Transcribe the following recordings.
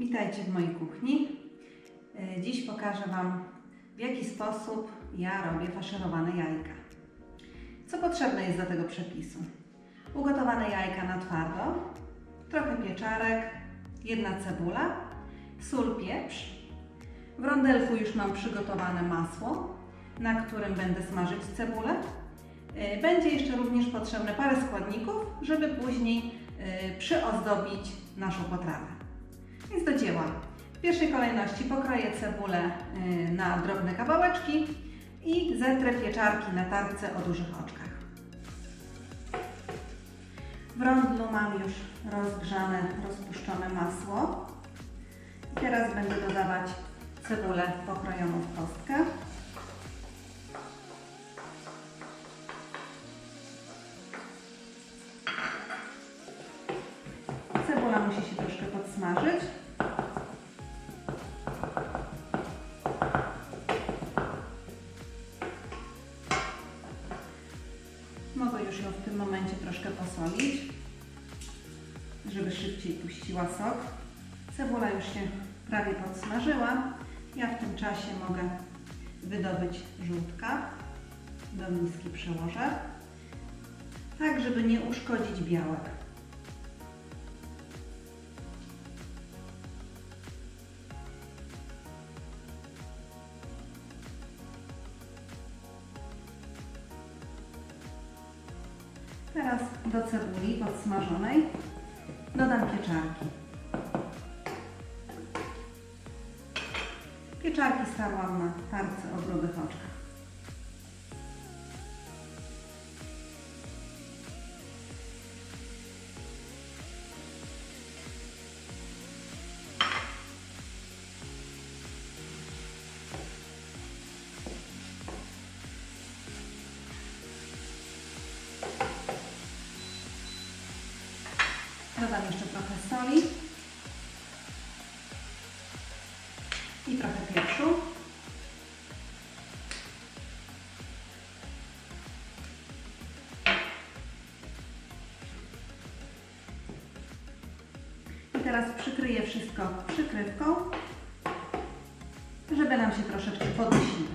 Witajcie w mojej kuchni. E, Dziś pokażę Wam, w jaki sposób ja robię faszerowane jajka. Co potrzebne jest do tego przepisu? Ugotowane jajka na twardo, trochę pieczarek, jedna cebula, sól, pieprz. W rondelku już mam przygotowane masło, na którym będę smażyć cebulę. E, Będzie jeszcze również potrzebne parę składników, żeby później e, przyozdobić naszą potrawę. W pierwszej kolejności pokroję cebulę y, na drobne kawałeczki i zetrę pieczarki na tarce o dużych oczkach. W rondlu mam już rozgrzane, rozpuszczone masło. Teraz będę dodawać cebulę pokrojoną w kostkę. Cebula musi się troszkę podsmażyć. Tym momencie troszkę posolić, żeby szybciej puściła sok. Cebula już się prawie podsmażyła. Ja w tym czasie mogę wydobyć żółtka. Do miski przełożę, tak żeby nie uszkodzić białek. Teraz do cebuli podsmażonej dodam pieczarki. Pieczarki starłam na tarce o grubych Dodam jeszcze trochę soli i trochę pieprzu. I teraz przykryję wszystko przykrywką, żeby nam się troszeczkę podusiły.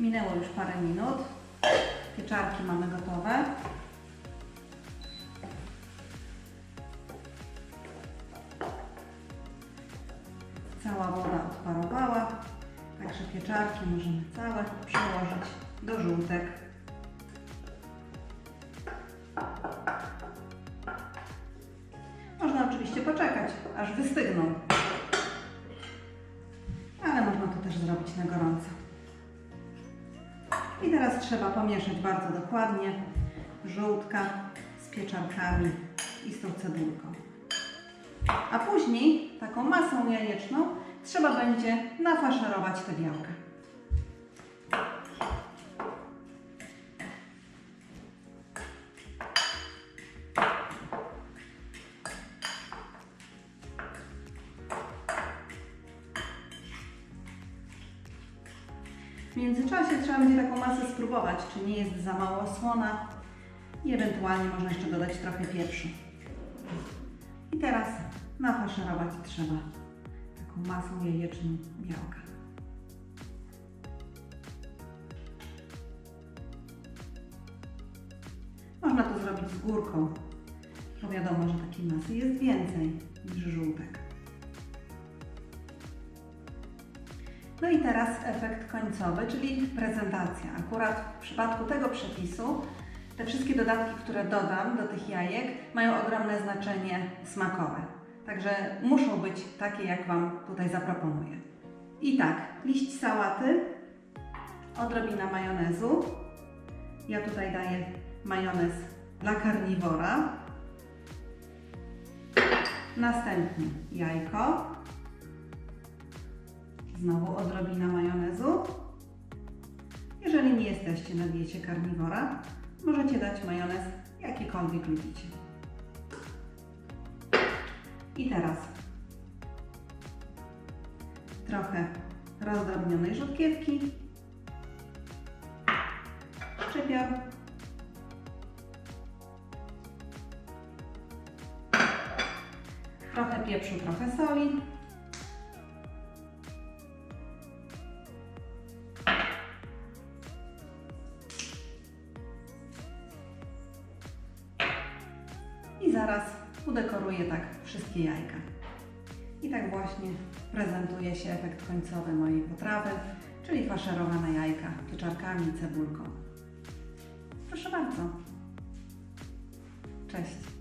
Minęło już parę minut. Pieczarki mamy gotowe. Cała woda odparowała, także pieczarki możemy całe przełożyć do żółtek. Można oczywiście poczekać, aż wystygną, ale można to też zrobić na gorąco. I teraz trzeba pomieszać bardzo dokładnie żółtka z pieczarkami i z tą cebulką. A później taką masą jajeczną trzeba będzie nafaszerować te białka. Międzyczasie trzeba będzie taką masę spróbować, czy nie jest za mało słona i ewentualnie można jeszcze dodać trochę pieprzu. I teraz nafaszerować trzeba taką masą jajeczną białka. Można to zrobić z górką, bo wiadomo, że takiej masy jest więcej niż żółtek. No i teraz efekt końcowy, czyli prezentacja. Akurat w przypadku tego przepisu te wszystkie dodatki, które dodam do tych jajek, mają ogromne znaczenie smakowe. Także muszą być takie, jak Wam tutaj zaproponuję. I tak, liść sałaty, odrobina majonezu. Ja tutaj daję majonez dla karniwora. Następnie jajko. Znowu odrobina majonezu. Jeżeli nie jesteście na diecie karniwora, możecie dać majonez jakikolwiek lubicie. I teraz trochę rozdrobnionej rzutkiewki, szczypior, trochę pieprzu, trochę soli. Zaraz udekoruję tak wszystkie jajka. I tak właśnie prezentuje się efekt końcowy mojej potrawy, czyli faszerowane jajka pieczarkami i cebulką. Proszę bardzo. Cześć.